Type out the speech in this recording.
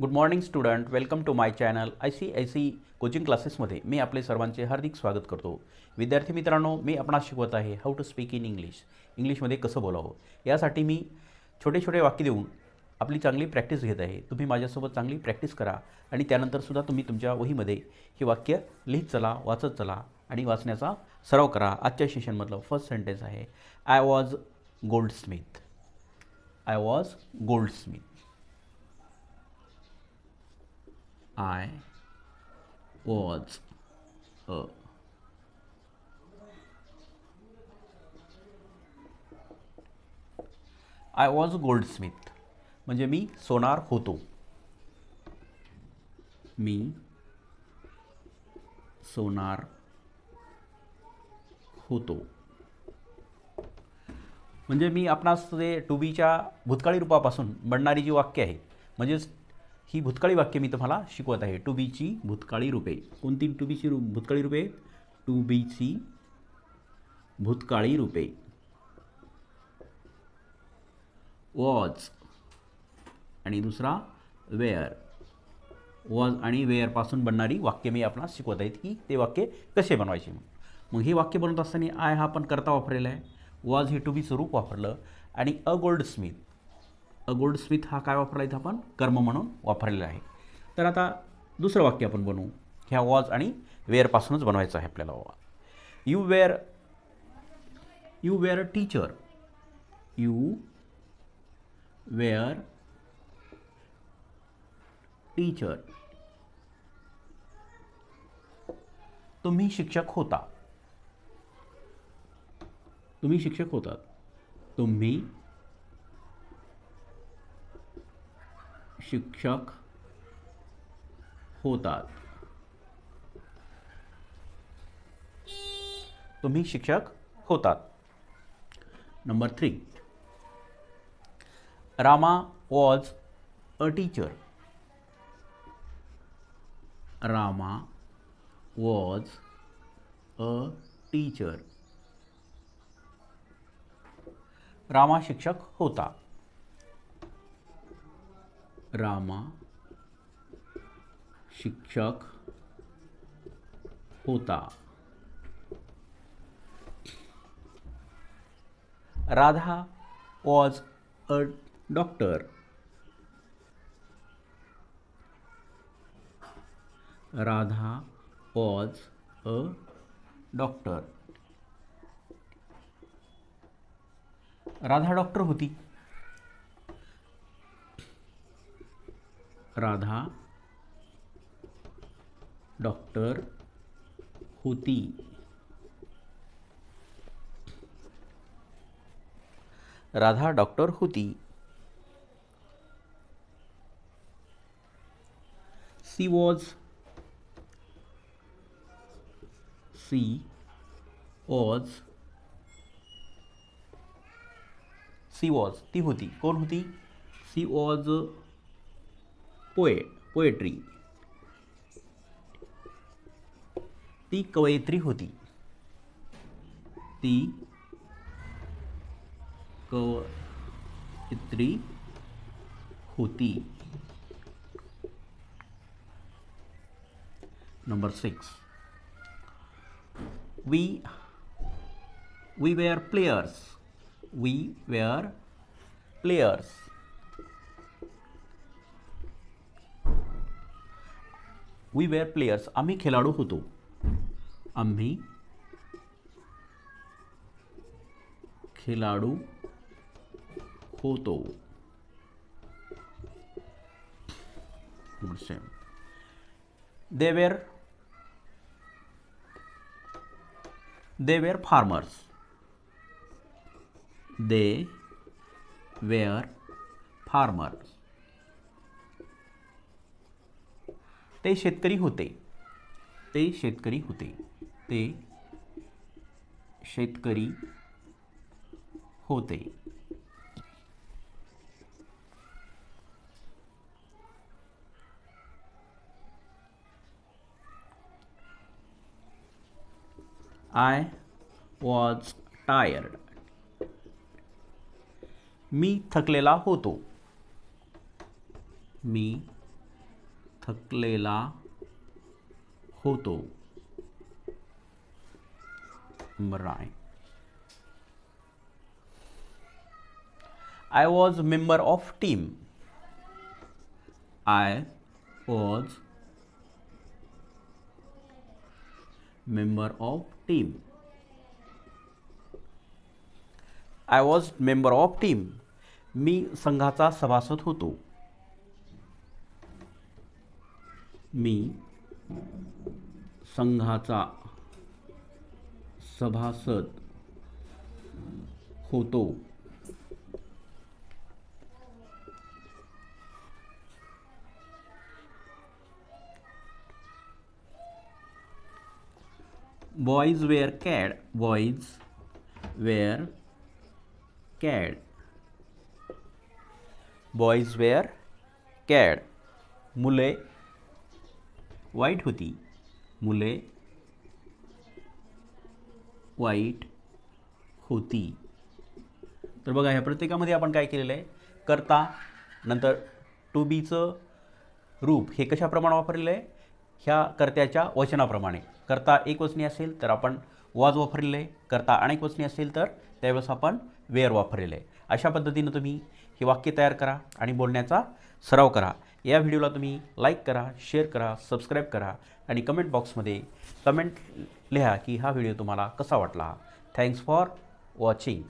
Good morning student welcome to my channel I C I C coaching क्लासेसमध्ये मी आपले सर्वांचे हार्दिक स्वागत करतो. विद्यार्थी मित्रांनो मी आपणास शिकवत आहे how to speak in English इंग्लिशमध्ये कसं बोलावं? यासाठी मी छोटे छोटे वाक्य देऊन आपली चांगली प्रॅक्टिस घेत आहे. तुम्ही माझ्यासोबत चांगली प्रॅक्टिस करा आणि त्यानंतरसुद्धा तुम्ही तुमच्या वहीमध्ये हे वाक्य लिहित चला वाचत चला आणि वाचण्याचा सराव करा. आजच्या सेशनमधलं फर्स्ट सेंटेन्स आहे I was gold smith I was gold smith I was a I was goldsmith म्हणजे मी सोनार होतो. मी सोनार होतो. म्हणजे मी आपणास ते टू बीच्या भूतकाळी रूपापासून बनणारी जी वाक्य आहे म्हणजेच ही भूतकाळी वाक्य मी तुम्हाला शिकवत आहे. टू बीची भूतकाळी रूपे. कोणती टू बीची रू भूतकाळी रूपे? टू बीची भूतकाळी रूपे. वॉज आणि दुसरा वेअर वॉज आणि वेअरपासून बनणारी वाक्य मी आपणास शिकवत आहेत की ते वाक्य कसे बनवायचे मग हे वाक्य बनवत असताना आय हा आपण करता वापरलेला आहे. वॉज हे टू बी स्वरूप वापरलं. आणि a gold smith goldsmith gold smith हा काय वापरला इथं आपण? कर्म म्हणून वापरलेला आहे. तर आता दुसरं वाक्य आपण बनवू. ह्या वॉज आणि वेअरपासूनच बनवायचं आहे आपल्याला you were you were teacher. You were teacher. तुम्ही शिक्षक होता. तुम्ही शिक्षक होतात. तुम्ही शिक्षक होतात। तुम्ही शिक्षक होतात। Number three. Rama was a teacher. Rama was a teacher. Rama शिक्षक होता। रामा शिक्षक होता। Radha was a doctor Radha was a doctor Radha doctor होती। राधा डॉक्टर होती. राधा डॉक्टर होती. She was she was she was ती होती. कोण होती? She was poe poetry. ती कवयित्री होती. ती कवयित्री होती. Number six we we were players we were players we were players आम्ही खेळाडू होतो. आम्ही खेळाडू होतो. They were they were farmers they were farmers ते शेतकरी होते. ते शेतकरी होते. ते शेतकरी होते. आय वॉज टायर्ड मी थकलेला होतो. मी थकलेला होतो. Rai I was member of team I was member of team I was member of team मी संघाचा सभासद होतो. मी संघाचा सभासद होतो. Boys were bad boys were bad boys were bad मुले वाईट होती. मुले वाईट होती. तर बघा ह्या प्रत्येकामध्ये आपण काय केलेलं आहे? करता नंतर टू बीचं रूप हे कशाप्रमाणे वापरलेलं आहे? ह्या कर्त्याच्या वचनाप्रमाणे. करता एक वचनी असेल तर आपण वाज वापरलेलं आहे. करता अनेक वचनी असेल तर त्यावेळेस आपण वेअर वापरलेलं आहे. अशा पद्धतीनं तुम्ही हे वाक्य तयार करा आणि बोलण्याचा सराव करा. या व्हिडिओला तुम्ही लाईक करा शेअर करा सबस्क्राईब करा आणि कमेंट बॉक्समध्ये कमेंट लिहा की हा व्हिडिओ तुम्हाला कसा वाटला. Thanks for watching